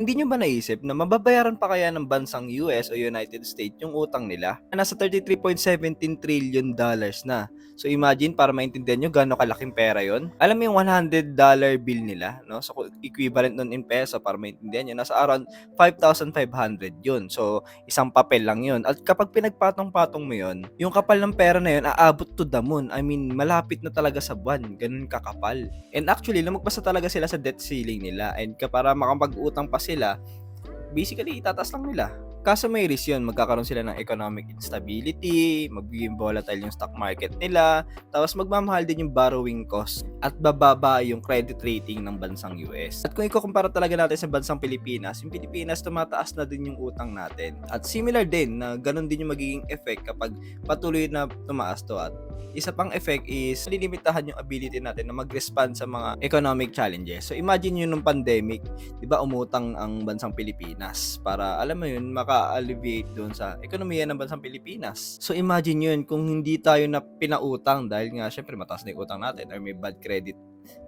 Hindi nyo ba naisip na mababayaran pa kaya ng bansang US o United States yung utang nila? Nasa 33.17 trillion dollars na. So imagine para maintindihan nyo gaano kalaking pera yon. Alam mo yung 100 dollar bill nila, no? So equivalent nun in peso para maintindihan nyo, nasa around 5,500 yun. So isang papel lang yun. At kapag pinagpatong-patong mo yun, yung kapal ng pera na yun aabot to the moon. I mean, malapit na talaga sa buwan. Ganun kakapal. And actually, lumagpas na talaga sila sa debt ceiling nila. And para makapag-utang pa sila, basically, itataas lang nila. Kaso may risk yun, magkakaroon sila ng economic instability, magiging volatile yung stock market nila, tapos magmamahal din yung borrowing cost at bababa yung credit rating ng bansang US. At kung ikukumpara talaga natin sa bansang Pilipinas, yung Pilipinas tumataas na din yung utang natin. At similar din na ganun din yung magiging effect kapag patuloy na tumaas to at isa pang effect is lilimitahan yung ability natin na mag-respond sa mga economic challenges. So imagine yun nung pandemic, 'di ba umutang ang bansang Pilipinas para alam mo yun maka-alleviate doon sa ekonomiya ng bansang Pilipinas. So imagine yun kung hindi tayo na pinautang dahil nga syempre mataas na yung utang natin or may bad credit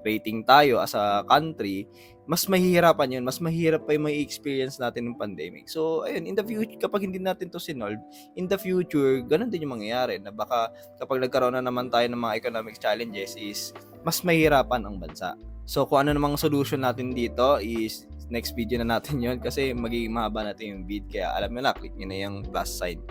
rating tayo as a country, mas mahihirapan yun, mas mahirap pa yung may experience natin ng pandemic. So, ayun, in the future, kapag hindi natin to sinolve, in the future, ganun din yung mangyayari na baka kapag nagkaroon na naman tayo ng mga economic challenges is mas mahirapan ang bansa. So kung ano namang solution natin dito is next video na natin yon kasi magiging mahaba natin yung vid kaya alam mo na click nyo na yung plus sign.